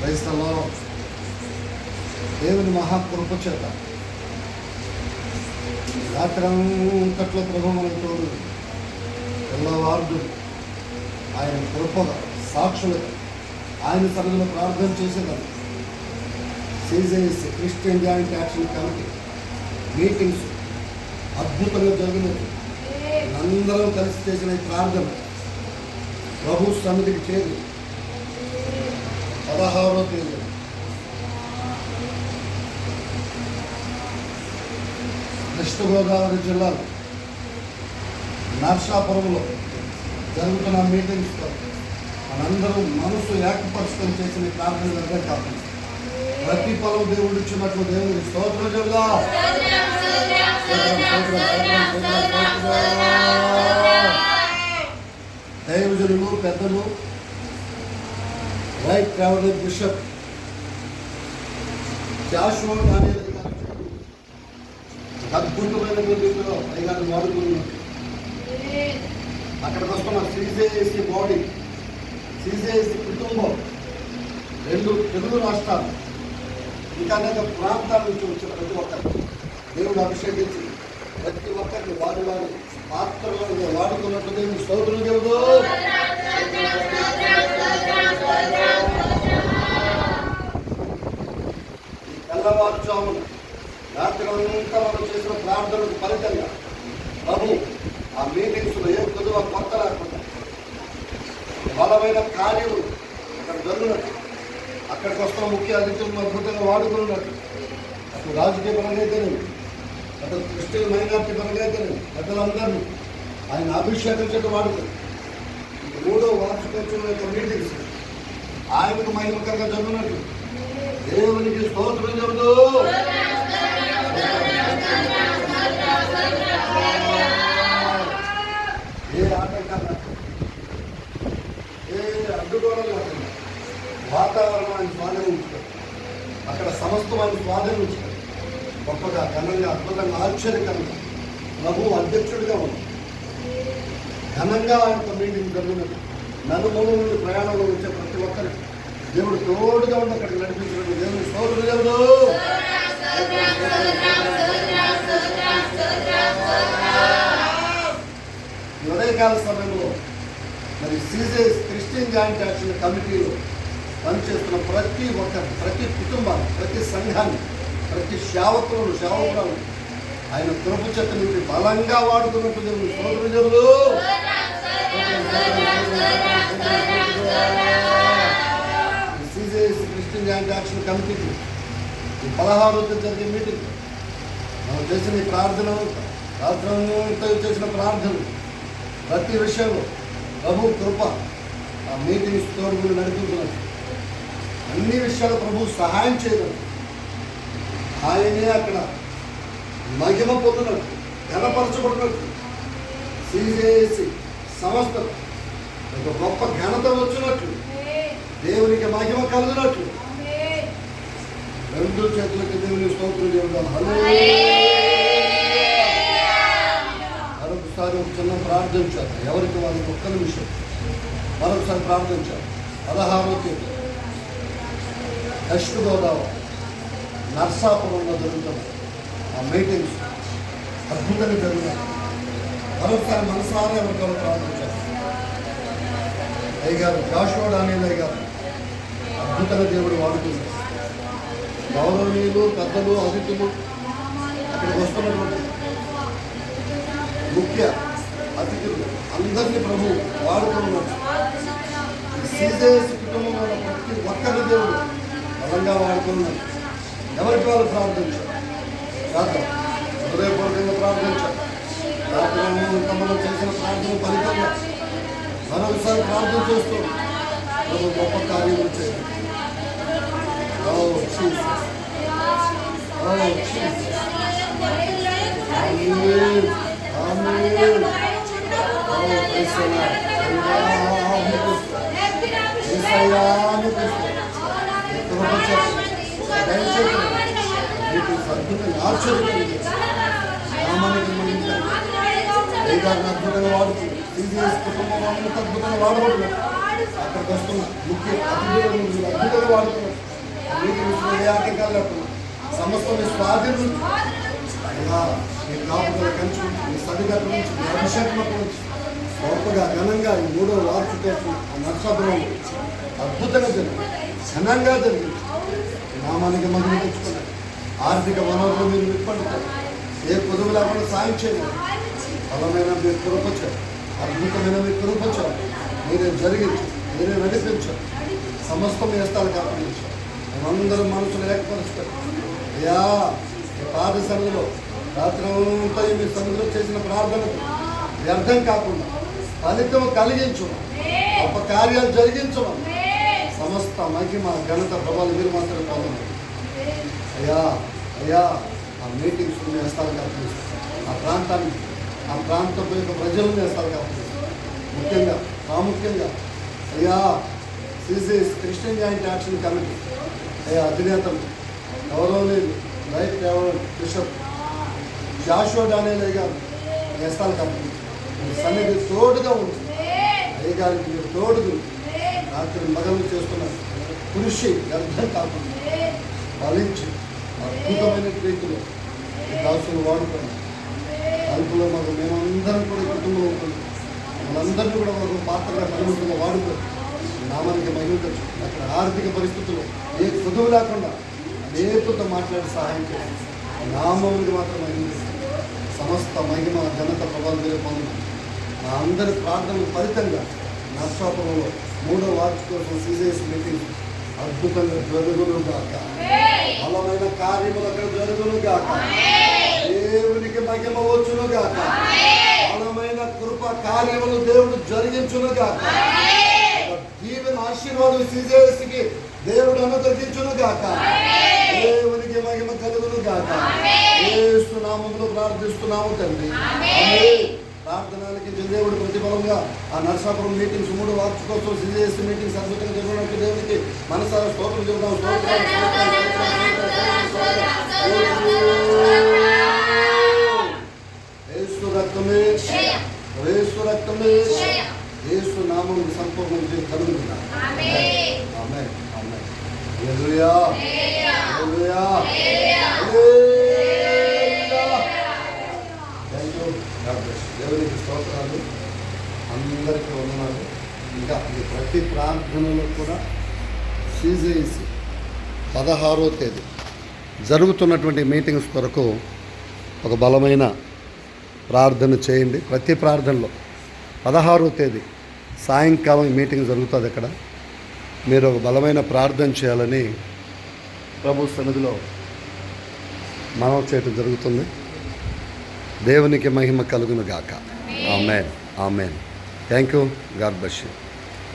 క్రైస్తలో దేవుని మహాకృప చేత రాత్రంతట్లో ప్రభు మనకు తోడు తెల్లవారుడు ఆయన కృపగా సాక్షులుగా ఆయన సన్నిధిలో ప్రార్థన చేసేదాన్ని CJS christian joint action committee meetings అద్భుతంగా జరిగినది అందరం కలిసి చేసిన ప్రార్థన ప్రభు సమితికి చేరి పదహారో తేదీ వెస్ట్ గోదావరి జిల్లాలో నర్సాపురంలో జరుగుతున్న మీటింగ్స్లో మనందరూ మనసు ఏకపరుచుకొని చేసిన ఈ ప్రార్థన దగ్గర కాకుండా ప్రతి పొలం దేవుడు ఇచ్చినట్లు దేవుడి స్తోత్ర జిల్లా దైవజనులు పెద్దలు రైట్ ట్రావెలర్ బిషప్ జాషువా అనే అద్భుతమైన రీతిలో అయ్యారు వాడుకున్నారు అక్కడికి వస్తున్న సిజేఎస్సి బాడీ సిజేఎస్సి కుటుంబం. రెండు తెలుగు రాష్ట్రాలు. ఇంకా అనేక ప్రాంతాల నుంచి వచ్చిన ప్రతి ఒక్కరు. దేవుడు అభిషేకించి ప్రతి ఒక్కరిని వారి వారి పాత్రలను వాడుకున్నట్టు దేవుని స్తోత్రం చెబుతూ. తెల్లవారుజామున రాత్రి అంతా మనం చేసిన ప్రార్థనకు ఫలితంగా ప్రభు ఆ మీటింగ్స్లో ఏ కొద్దిగా కొత్త రాకుండా బలమైన కార్యములు అక్కడ జరుగునట్టు. అక్కడికి వస్తున్న ముఖ్య అతిథులను అద్భుతంగా వాడుకున్నట్టు. అసలు రాజకీయ పరంగా అయితే అటు క్రిస్టియన్ మైనార్టీ పరంగా అయితేనేమి పెద్దలందరినీ ఆయన అభిషేకం చేత వాడుతారు. మూడో వార్షికోత్సవం యొక్క మీటింగ్స్ ఆయనకు మహిమకరంగా జరుగునట్టు. దేవునికి స్తోత్రం చెబుతూ గొప్పగా ఘనంగా అద్భుతంగా ఆశ్చర్యకరంగా ప్రభు అధ్యక్షుడిగా ఉంది ఘనంగా ఆయన మీటింగ్ జరుగుతుంది. నలుమూల నుండి ప్రయాణంలో వచ్చే ప్రతి ఒక్కరికి దేవుడు తోడుగా ఉండి అక్కడికి నడిపించడం దేవుడు సోదరు దేవుడు ఉదయకాల సమయంలో మరి సీజేస్ క్రిస్టియన్ జాయింట్ యాక్షన్ కమిటీలో పనిచేస్తున్న ప్రతి ఒక్కరిని ప్రతి కుటుంబాన్ని ప్రతి సంఘాన్ని ప్రతి సేవకులను సేవకులను ఆయన కృప చెత్త నుండి బలంగా వాడుతున్న దేవుని సోదరు జరులు క్రిస్టియన్ జాయింట్ యాక్షన్ కమిటీకి ఈ పదహారు జరిగే మీటింగ్. మనం చేసిన ఈ ప్రార్థన రాత్రంతా చేసిన ప్రార్థన ప్రతి విషయంలో ప్రభు కృప ఆ మీటింగ్స్ తోడు నడుపుతున్నారు అన్ని విషయాలు ప్రభు సహాయం చేయగలరు ఆయనే అక్కడ మహిమ పొందినట్టు ఘనపరచబడినట్టు సిజేసి సంస్థ ఒక గొప్ప ఘనత వచ్చినట్లు దేవునికి మహిమ కలిగినట్లు రెండు చేతులకి దేవుని స్తోత్రం చెబుదాం. మరొకసారి ఒక చిన్న ప్రార్థించాలి ఎవరికి వాళ్ళకి ఒక్క నిమిషం. మరొకసారి ప్రార్థించాలి పదహారో తేదీ వెస్ట్ గోదావరి నర్సాపురంలో జరుగుతుంది ఆ మీటింగ్స్ అద్భుతంగా జరుగుతాయి మరొకసారి మనసారా ఎవరికైనా ప్రార్థించాలి అయ్య గారు జాషువా డానియల్ అయ్య అద్భుతంగా దేవుడు వాడుతుంది గౌరవనీయులు పెద్దలు అతిథులు అక్కడికి వస్తున్నటువంటి ముఖ్య అతిథులు అందరినీ ప్రభు వాడుతున్నారు సీజేస్ కుటుంబంలో ప్రతి ఒక్కరి దేవుడు బలంగా వాడుతున్నారు ఎవరికి వాళ్ళు ప్రార్థించారు? ప్రార్థన హృదయపూర్వకంగా ప్రార్థించారు. రాత్రి తమలో చేసిన ప్రార్థన ఫలితంగా మరొకసారి ప్రార్థన చేస్తూ ప్రభు గొప్ప కార్యములు చేయాలి Oh, Jesus. Oh, oh, మీకు అద్భుతంగా ఆశ్చర్యకరంగా అద్భుతంగా వాడుతుంది కుటుంబం అద్భుతంగా వాడబడుతున్నారు అక్కడికి వస్తున్న ముఖ్య అతిథులను మీరు అద్భుతంగా వాడుతున్నారు. మీటింగ్స్లో ఏ ఆటంకాలు లేకుండా స్వాధీనం అలా మీ కాపుదల కంచు మీ సరిగత నుంచి మీ అభిషేకం నుంచి గొప్పగా ఘనంగా ఈ మూడో వార్షికోత్సవం ఆ అద్భుతంగా జరిగింది. ఘనంగా జరిగింది. నామానికి మహిమ తెచ్చుకున్నాడు ఆర్థిక వనరులు మీరు విప్పండి ఏ పొదువు లేకుండా సాయం చేయండి బలమైన మీరు కురపచ్చారు అద్భుతమైన మీరు కురపచ్చారు మీరే జరిగించు మీరే నడిపించారు సమస్తం మీ హస్తాలకు అప్పగించారు మేమందరం మనసులు ఏకపరుస్తారు అయ్యా పాఠశాలలో పాద రాత్రి అంతా మీ సన్నిధిలో చేసిన ప్రార్థనకు వ్యర్థం కాకుండా ఫలితం కలిగించు గొప్ప కార్యాలు జరిగించమని సమస్త మహిమ ఘనత ప్రభావాలు మీరు మాత్రం పొందండి అయ్యా అయ్యా ఆ మీటింగ్స్ మీ హస్తాలకు అప్పగిస్తాం ఆ ప్రాంతాన్ని ఆ ప్రాంతం యొక్క ప్రజలు మీ కాబట్టి ముఖ్యంగా ప్రాముఖ్యంగా అయ్యా CCS christian joint action committee అయ్యా అధినేతలు గౌరవనీయులు రైట్ రెవరెండ్ బిషప్ జాషో డానియల్ గారు మీ కాబట్టి సన్నిధి తోడుగా ఉంటుంది అయ్యగారికి మీరు తోడుగు రాత్రి మగలు చేస్తున్నారు కృషి వ్యర్థం కాకుండా. ఫలించి అద్భుతమైన రీతిలో దాసులు వాడుకున్నాం అల్పులో మాకు మేమందరం కూడా కుటుంబంలో ఉంటుంది మనందరినీ కూడా మాకు పాత్రగా పరిమితంగా వాడుకొని నామానికి మహిమ అక్కడ ఆర్థిక పరిస్థితులు ఏ చదువు లేకుండా అనేకతో మాట్లాడి సహాయం చేయాలి నామానికి మాత్రం మహిమ సమస్త మహిమ ఘనత ప్రభావం మీరే నా అందరి ప్రార్థనలు ఫలితంగా నర్సాపురంలో మూడో వార్షికోత్సవం సీజేసి మీటింగ్ అద్భుతంగా జరుగును గాక బలమైన కార్యములు అక్కడ జరుగును గాక దేవునికి మహిమ వచ్చును గాక బలమైన కృప కార్యములు దేవుడు జరిగించును గాక దీవెన ఆశీర్వాదం సీజేస్కి దేవుడు అనుగ్రహించును గాక దేవునికి మహిమ కలుగును గాక యేసు నామములో ప్రార్థిస్తున్నాము తండ్రి. ప్రార్థనలకి దేవుడు ప్రతిఫలంగా ఆ నర్సాపురం మీటింగ్స్ మూడు వార్షికోత్సవం సిజిఎస్ మీటింగ్స్ అద్భుతంగా జరిగినట్టు దేవునికి మనసారా స్తోత్రం స్తోత్రం. యేసు రక్తమే యేసు రక్తమే యేసు నామం సంపూర్ణం చేసి కలుగుతున్నా ఆమేన్. ఆమేన్. దేవునికి స్తోత్రాలు. అందరికీ వందనాలు. ఇంకా ఈ ప్రతి ప్రార్థనలో కూడా సీజేసి పదహారో తేదీ జరుగుతున్నటువంటి మీటింగ్స్ కొరకు ఒక బలమైన ప్రార్థన చేయండి. ప్రతి ప్రార్థనలో పదహారో తేదీ సాయంకాలం మీటింగ్ జరుగుతుంది అక్కడ. మీరు ఒక బలమైన ప్రార్థన చేయాలని ప్రభు సన్నిధిలో మనం చేయటం జరుగుతుంది. దేవునికి మహిమ కలుగును గాక amen amen thank you God bless you